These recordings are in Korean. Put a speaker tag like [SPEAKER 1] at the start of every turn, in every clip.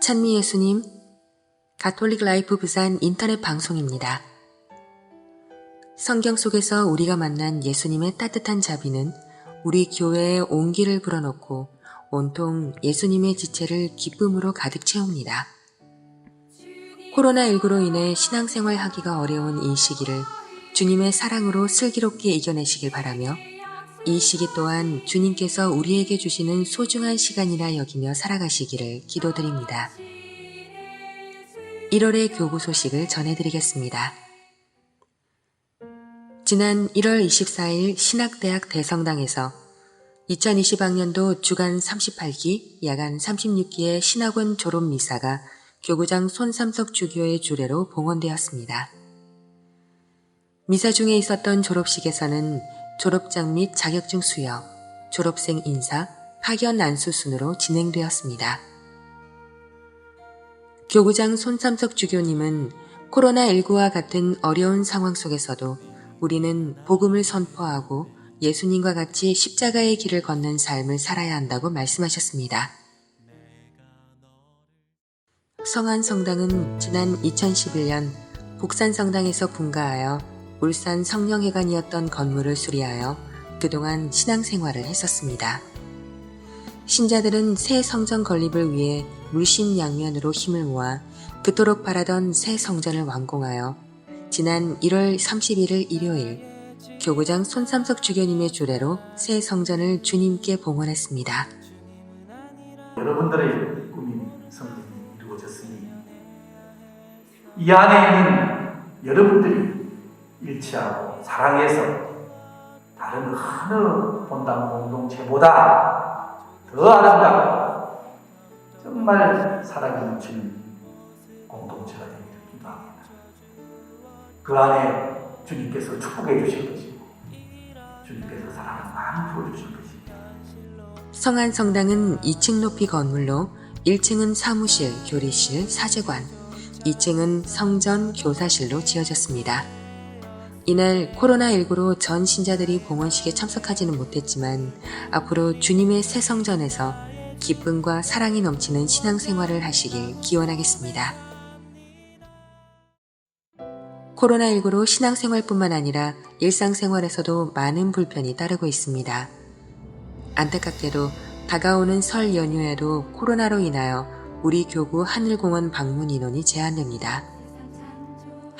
[SPEAKER 1] 찬미 예수님, 가톨릭 라이프 부산 인터넷 방송입니다. 성경 속에서 우리가 만난 예수님의 따뜻한 자비는 우리 교회에 온기를 불어넣고 온통 예수님의 지체를 기쁨으로 가득 채웁니다. 코로나19로 인해 신앙생활 하기가 어려운 이 시기를 주님의 사랑으로 슬기롭게 이겨내시길 바라며 이 시기 또한 주님께서 우리에게 주시는 소중한 시간이라 여기며 살아가시기를 기도드립니다. 1월의 교구 소식을 전해드리겠습니다. 지난 1월 24일 신학대학 대성당에서 2020학년도 주간 38기, 야간 36기의 신학원 졸업 미사가 교구장 손삼석 주교의 주례로 봉헌되었습니다. 미사 중에 있었던 졸업식에서는 졸업장 및 자격증 수여, 졸업생 인사, 파견 안수 순으로 진행되었습니다. 교구장 손삼석 주교님은 코로나19와 같은 어려운 상황 속에서도 우리는 복음을 선포하고 예수님과 같이 십자가의 길을 걷는 삶을 살아야 한다고 말씀하셨습니다. 성안 성당은 지난 2011년 복산성당에서 분가하여 울산 성령회관이었던 건물을 수리하여 그동안 신앙생활을 했었습니다. 신자들은 새 성전 건립을 위해 물심양면으로 힘을 모아 그토록 바라던 새 성전을 완공하여 지난 1월 31일 일요일 교구장 손삼석 주교님의 주례로 새 성전을 주님께 봉헌했습니다.
[SPEAKER 2] 여러분들의 꿈인 성전이 이루어졌으니 이 안에 있는 여러분들이 일치하고 사랑해서 다른 어느 본당 공동체보다 더 아름답고 정말 사랑이 넘치는 공동체가 되기를 기도합니다. 그 안에 주님께서 축복해 주실 것이고 주님께서 사랑을 많이 부어주실 것입니다.
[SPEAKER 1] 성안성당은 2층 높이 건물로 1층은 사무실, 교리실, 사제관, 2층은 성전, 교사실로 지어졌습니다. 이날 코로나19로 전 신자들이 봉헌식에 참석하지는 못했지만 앞으로 주님의 새 성전에서 기쁨과 사랑이 넘치는 신앙생활을 하시길 기원하겠습니다. 코로나19로 신앙생활뿐만 아니라 일상생활에서도 많은 불편이 따르고 있습니다. 안타깝게도 다가오는 설 연휴에도 코로나로 인하여 우리 교구 하늘공원 방문 인원이 제한됩니다.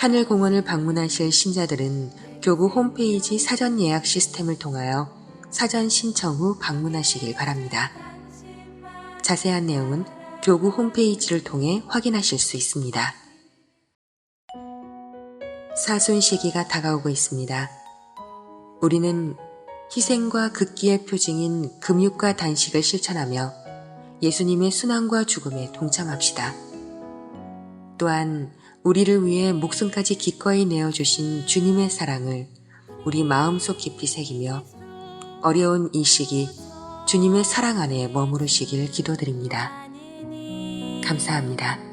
[SPEAKER 1] 하늘 공원을 방문하실 신자들은 교구 홈페이지 사전 예약 시스템을 통하여 사전 신청 후 방문하시길 바랍니다. 자세한 내용은 교구 홈페이지를 통해 확인하실 수 있습니다. 사순 시기가 다가오고 있습니다. 우리는 희생과 극기의 표징인 금육과 단식을 실천하며 예수님의 순환과 죽음에 동참합시다. 또한 우리를 위해 목숨까지 기꺼이 내어주신 주님의 사랑을 우리 마음속 깊이 새기며 어려운 이 시기 주님의 사랑 안에 머무르시길 기도드립니다. 감사합니다.